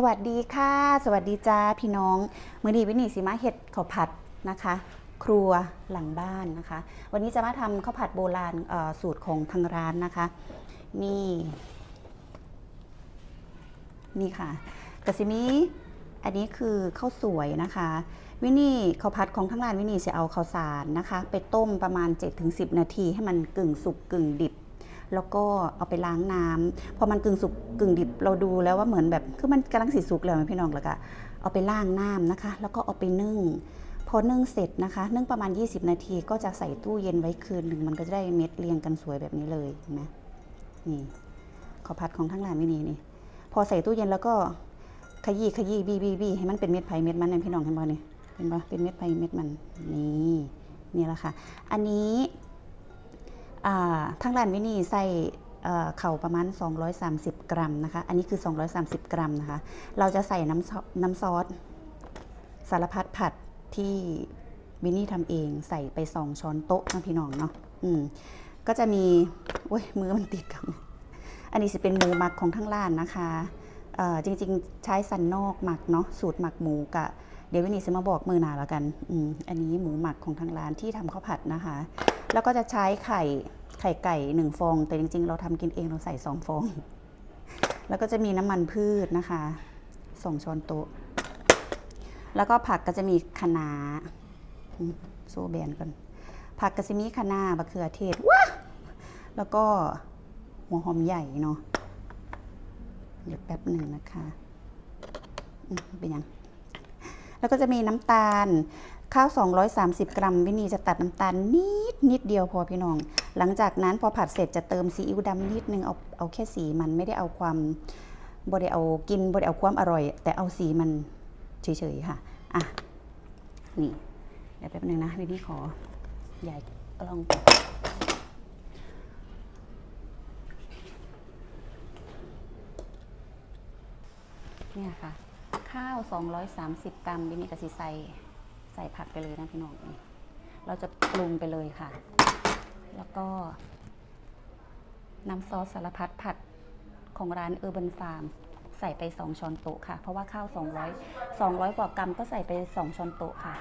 สวัสดีค่ะ สวัสดีจ้าพี่น้องมือดีวินีสิมาเห็ดข้าวผัดนะคะ ครัวหลังบ้านนะคะ วันนี้จะมาทำข้าวผัดโบราณสูตรของทางร้านนะคะ นี่ นี่ค่ะกระซิมีอันนี้คือข้าวสวยนะคะ วินี่ข้าวผัดของทางร้านวินี่จะเอาข้าวสารนะคะ ไปต้มประมาณ 7-10 นาทีให้มันกึ่งสุกกึ่งดิบ แล้วก็เอาไปล้างน้ำพอมันกึ่งสุกกึ่งดิบเราดูแล้วว่าเหมือนแบบคือมันกำลังสีสุกแล้วนะพี่น้องแล้วก็เอาไปล้างน้ำนะคะ แล้วก็เอาไปนึ่งพอนึ่งเสร็จนะคะ นึ่งประมาณ 20 นาทีก็จะใส่ตู้เย็นไว้คืนหนึ่งมันก็จะได้เม็ดเรียงกันสวยแบบนี้เลยเห็นไหมนี่ข้าวผัดของทั้งร้านวินี่นี่พอใส่ตู้เย็นแล้วก็ขยี้ขยี้บีบีบีให้มันเป็นเม็ดไผ่เม็ดมันนะพี่น้องเห็นบ่นี่เห็นบ่เป็นเม็ดไผ่เม็ดมันนี่นี่แหละค่ะ อันนี้ ทางร้านวินี่ใส่เข่าประมาณ 230 กรัมนะคะ อันนี้คือ 230 กรัมนะคะ เราจะใส่น้ำซอน้ำซอสสารพัดผัดที่วินนี่ทำเองใส่ไป2ช้อนโต๊ะนะพี่น้องเนาะอืมก็จะมีโอ้ยมือมันติดกัน อันนี้จะเป็นหมูหมักของทั้งร้านนะคะเอ่อจริง ๆ ใช้สันนอกหมักเนาะสูตรหมักหมูกะเดี๋ยววินี่จะมาบอกมือหนาแล้วกันอืมอันนี้หมูหมักของทางร้านที่ทำข้าวผัดนะคะ แล้วก็จะใช้ไข่ ไข่ไก่หนึ่งฟอง แต่จริง ๆ เราทำกินเองเราใส่สองฟอง แล้วก็จะมีน้ำมันพืชนะคะสองช้อนโต๊ะ แล้วก็ผักก็จะมีคะน้าโซแบนก่อน ผักก็จะมีคะน้าบะเขือเทศว้าแล้วก็หัวหอมใหญ่เนาะเดี๋ยวแป๊บหนึ่งนะคะเป็นยังแล้วก็จะมีน้ำตาล ข้าว 230 กรัม วินีจะตัดน้ำตาลนิดนิดเดียวพอพี่น้อง หลังจากนั้นพอผัดเสร็จจะเติมซีอิ๊วดำนิดนึงเอาเอาแค่สีมันไม่ได้เอาความบ่ได้เอากินบ่ได้เอาความอร่อย แต่เอาสีมันเฉยๆค่ะอะนี่เดี๋ยวแป๊บนึงนะวินีขอใหญ่ลองเนี่ยค่ะ ข้าว 230 กรัมวินี่กะสิใส ส่ผักไปเลยนะพี่น้อง เราจะปรุงไปเลยค่ะ แล้วก็น้ำซอสสารพัดผัดของร้านเออร์บันฟาร์มใส่ไป 2 ช้อนโต๊ะค่ะ เพราะว่าข้าว 200 200 กว่ากรัมก็ใส่ไป 2 ช้อนโต๊ะค่ะ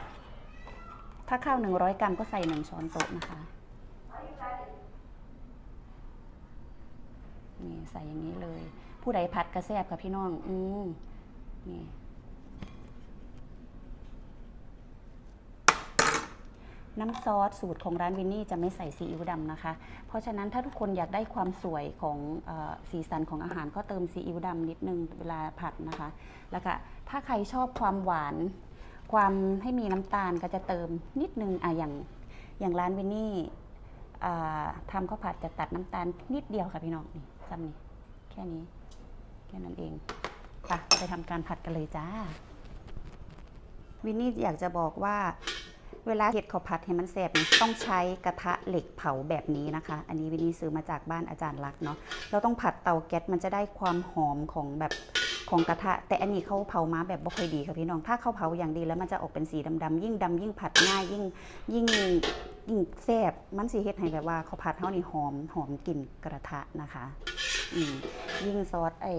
ถ้าข้าว 100 กรัมก็ใส่ 1 ช้อนโต๊ะนะคะ นี่ใส่อย่างนี้เลย ผู้ใดผัดกระแซบกับพี่น้อง อืมนี่ น้ำซอสสูตรของร้านวินนี่จะไม่ใส่ซีอิ๊วดำนะคะ เพราะฉะนั้นถ้าทุกคนอยากได้ความสวยของอสีสันของอาหารก็เติมซีอิ๊วดำนิดนึงเวลาผัดนะคะ แล้วก็ถ้าใครชอบความหวาน ความให้มีน้ำตาลก็จะเติมนิดนึงอะอย่างอย่างร้านวินนี่ทำข้าวผัดจะตัดน้ำตาลนิดเดียวค่ะพี่น้องนี่ซ้ำนี่แค่นี้แค่นั้นเองไปไปทำการผัดกันเลยจ้าวินนี่อยากจะบอกว่า เวลาเห็ดข้าวผัดให้มันแซ่บต้องใช้กระทะเหล็กเผาแบบนี้นะคะ อันนี้วินนี่ซื้อมาจากบ้านอาจารย์ลักเนาะเราต้องผัดเตาแก๊สมันจะได้ความหอมของแบบของกระทะ แต่อันนี้เขาเผามาแบบบ่ค่อยดีค่ะพี่น้อง ถ้าเขาเผาอย่างดีแล้วมันจะออกเป็นสีดำๆยิ่งดำยิ่งผัดง่ายยิ่งยิ่งยิ่งแซ่บมันสิเฮ็ดให้แบบว่าข้าวผัดเฮานี่หอมหอมกลิ่นกระทะนะคะอืมยิ่งซอสไอ้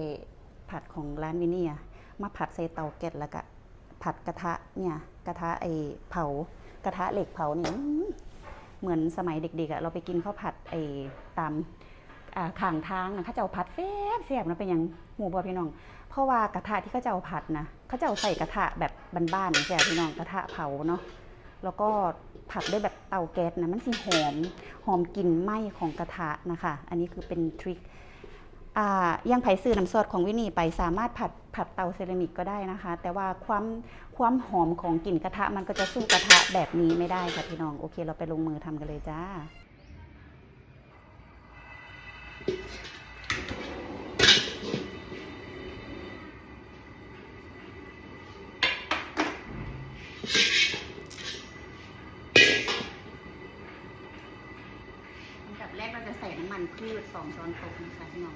ผัดของร้านวินนี่อะมาผัดใส่เตาแก๊สแล้วก็ผัดกระทะเนี่ยกระทะไอ้เผา กระทะเหล็กเผานี่อื้อเหมือนสมัยเด็กๆอะเราไปกินข้าวผัดไอ้ตามอ่างทางนะเขาจะเอาผัดแซ่บแซ่บนะเป็นหยังหมูบอพี่น้อง เพราะว่ากระทะที่เขาจะเอาผัดนะเขาจะเอาใส่กระทะแบบบ้านๆใช่พี่น้องกระทะเผาเนาะแล้วก็ผัดด้วยแบบเตาแก๊สนะมันสิหอมหอมกลิ่นไหม้ของกระทะนะคะ อันนี้คือเป็นทริค ยังไผ่ซื้อน้ำซอสของวินี่ไปสามารถผัดผัดเตาเซรามิกก็ได้นะคะ แต่ว่าความความหอมของกลิ่นกระทะมันก็จะสู้กระทะแบบนี้ไม่ได้ค่ะพี่น้อง โอเค เราไปลงมือทำกันเลยจ้าอันดับแรกเราจะใส่น้ำมันพืช2ช้อนโต๊ะนะคะพี่น้อง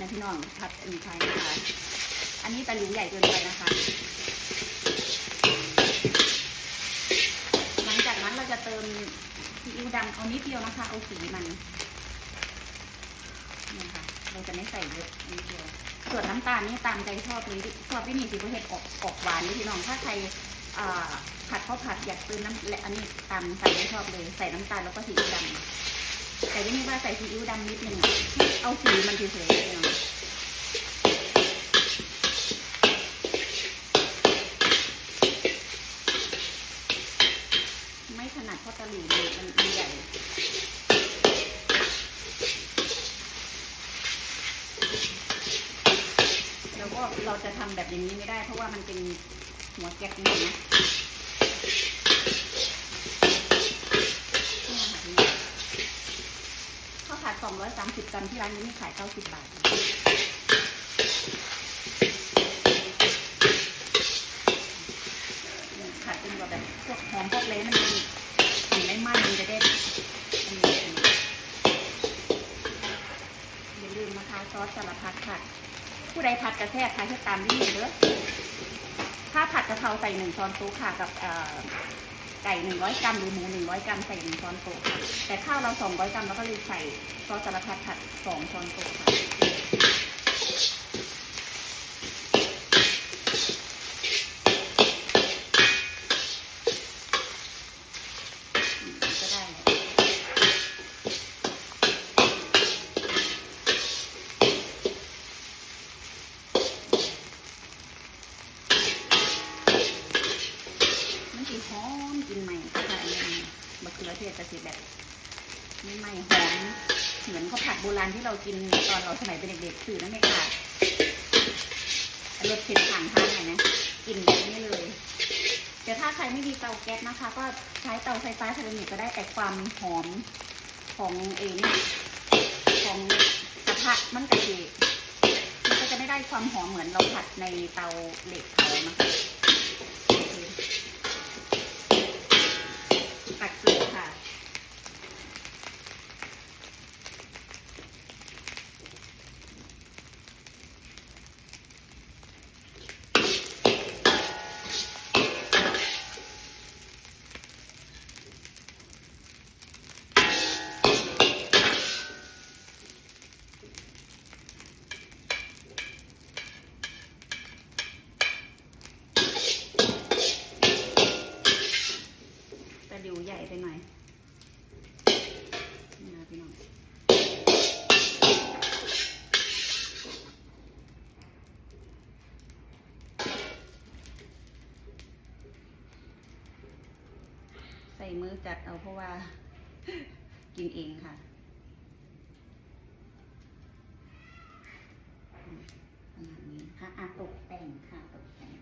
นะพี่น้องผัดอันนี้ไทยนะคะ อันนี้ตะหลิวใหญ่เกินไปนะคะ หลังจากนั้นเราจะเติมซีอิ๊วดำเอานิดเดียวนะคะ เอาสีมันนี่ค่ะ เราจะไม่ใส่เยอะนิดเดียวส่วนน้ำตาลนี่ตามใจชอบเลยชอบที่นี่สีเห็ดออกออกหวานนี่พี่น้องถ้าใครผัดข้าวผัดอยากเติมน้ำและอันนี้ตามใส่ใจชอบเลย ใส่น้ำตาลแล้วก็ซีอิ๊วดำ แต่ที่นี่ว่าใส่ซีอิ๊วดำนิดนึงเอาสีมันเฉยๆเน้องไม่ถนัดเพราะตะหลิวเลยมันมันใหญ่แล้วก็เราจะทำแบบอย่างนี้ไม่ได้ เพราะว่ามันเป็นหัวแก๊กนี่นะนี่ค่ะนี่ข้าวผัด 230กรัมที่ร้านนี้มีขาย 90 บาทผัดเป็นแบบพวกหอมพวกเล้มันจะมีไม่ไหม้มันจะได้อันนี้อย่าลืมนะคะซอสสารพัดผัดผู้ใดผัดกระแทกใครให้ตามที่นี่เด้อถ้าผัดกะเพราใส่หนึ่งช้อนโต๊ะค่ะกับ ไก่หนึ่งร้อยกรัมหรือหมูหนึ่งร้อยกรัมใส่หนึ่งช้อนโต๊ะแต่ข้าวเราสองร้อยกรัมแล้วก็เลยใส่ซอสสารพัดผัดสองช้อนโต๊ะค่ะอืมก็ได้แล้วมันสีหอมก ลินใหม่ค่ะอันนี้มะเขือเทศจะสีแบบไม่ไหม้หอมเหมือนข้าวผัดโบราณที่เรากินตอนเราสมัยเป็นเด็กๆคือนั่นไม่ขาดรสเผ็ดผ่านทางหน่อยนะกลิ่นแบบนี้เลยแต่ถ้าใครไม่มีเตาแก๊สนะคะ ก็ใช้เตาไฟฟ้าเทอร์มิกก็ได้แต่ความหอมของเองของกระทะมันกะทิมันก็จะไม่ได้ความหอมเหมือนเราผัดในเตาเหล็กเขานะคะ จัดเอาเพราะว่า กินเองค่ะอืมประมาณนี้ค่ะอะตกแต่งค่ะตกแต่ง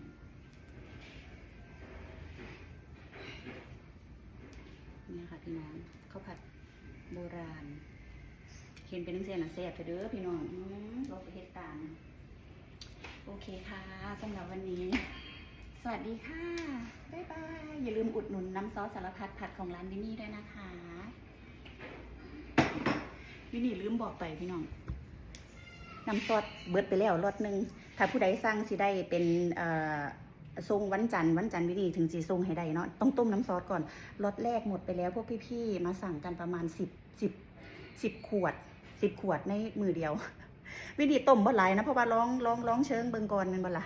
เนี่ยค่ะพี่น้องข้าวผัดโบราณเห็นเป็นนังเสียนนะแซ่บเถอะเด้อพี่น้องอเราไปเฮ็ดตามโอเคค่ะสำหรับวันนี้ สวัสดีค่ะ บ๊ายบาย อย่าลืมอุดหนุนน้ำซอสสารพัดผัดของร้านวินี่ด้วยนะคะวินี่ลืมบอกไปพี่น้อง น้ำซอสเบิดไปแล้วรสหนึ่งถ้าผู้ใดสั่งสิได้เป็นทรงวันจันทร์วันจันทร์วินี่ถึงสีทรงให้ได้เนาะ ต้องต้มน้ำซอสก่อนรสแรกหมดไปแล้วพวกพี่ๆ มาสั่งกันประมาณสิบสิบสิบขวดสิบขวดในมือเดียว วิธีต้มบ่หลายนะเพราะว่าร้องร้องร้องเชิงเบิงก่อนแมันบ่ละ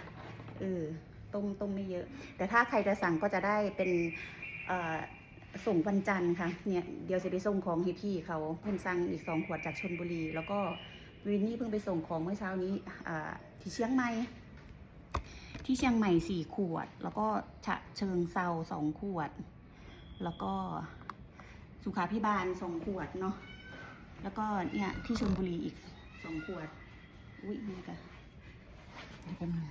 เออ ต้มต้มไม่เยอะ แต่ถ้าใครจะสั่งก็จะได้เป็นส่งวันจันทร์ค่ะเนี่ยเดี๋ยวจะไปส่งของให้พี่เขาเพิ่นสั่งอีกสองขวดจากชนบุรี แล้วก็วินนี่เพิ่งไปส่งของเมื่อเช้านี้ที่เชียงใหม่ที่เชียงใหม่สี่ขวด แล้วก็ฉะเชิงเซาสองขวด แล้วก็สุขาพิบาลสองขวดเนาะแล้วก็เนี่ยที่ชลบุรีอีกสองขวดอุ้ยนี่ก็เดี๋ยวแป๊บนึง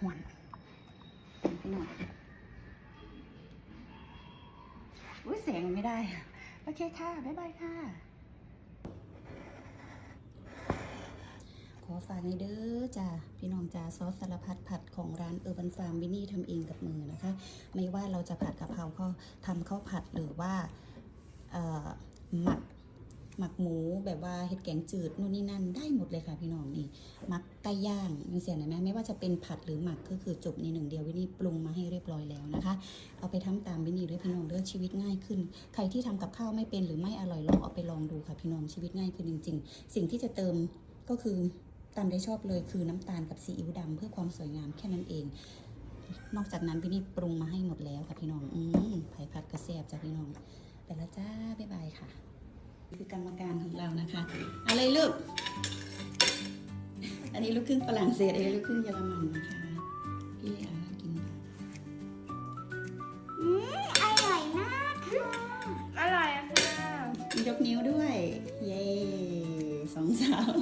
หวนไปหน่อยอุ้ยเสียงมันไม่ได้ โอเคค่ะ บ๊ายบายค่ะ ขอฝากในอยเด้อจ้าพี่น้องจ้าซอสสารพัดผัดของร้านเออร์บันฟาร์มวินนี่ทำเองกับมือนะคะ ไม่ว่าเราจะผัดกะเพราก็ทำข้าวผัดหรือว่าหมัก หมักหมูแบบว่าเห็ดแกงจืดนู่นนี่นั่นได้หมดเลยค่ะพี่น้องนี่หมักไก่ย่างนี่เสียไหนไหมไม่ว่าจะเป็นผัดหรือหมักก็คือจบในหนึ่งเดียววินี่ปรุงมาให้เรียบร้อยแล้วนะคะ เอาไปทำตามวินี่ด้วยพี่น้องเลือกชีวิตง่ายขึ้น ใครที่ทำกับข้าวไม่เป็นหรือไม่อร่อยลองเอาไปลองดูค่ะพี่น้องชีวิตง่ายขึ้นจริง ๆ สิ่งที่จะเติมก็คือตามได้ชอบเลยคือน้ำตาลกับซีอิ๊วดำเพื่อความสวยงามแค่นั้นเองนอกจากนั้นวินนี่ปรุงมาให้หมดแล้วค่ะพี่น้อง อืมไผ่ผัดกระเสียบจ้ะพี่น้อง ไปแล้วจ้า บ๊ายบายค่ะ คือกรรมการของเรานะคะ อะไรลูก อันนี้ลูกครึ่งฝรั่งเศสอันนี้ลูกครึ่งเยอรมันนะคะพี่อากินค่ะอร่อยมากค่ะอร่อยอะค่ะยกนิ้วด้วย เย้สองสาว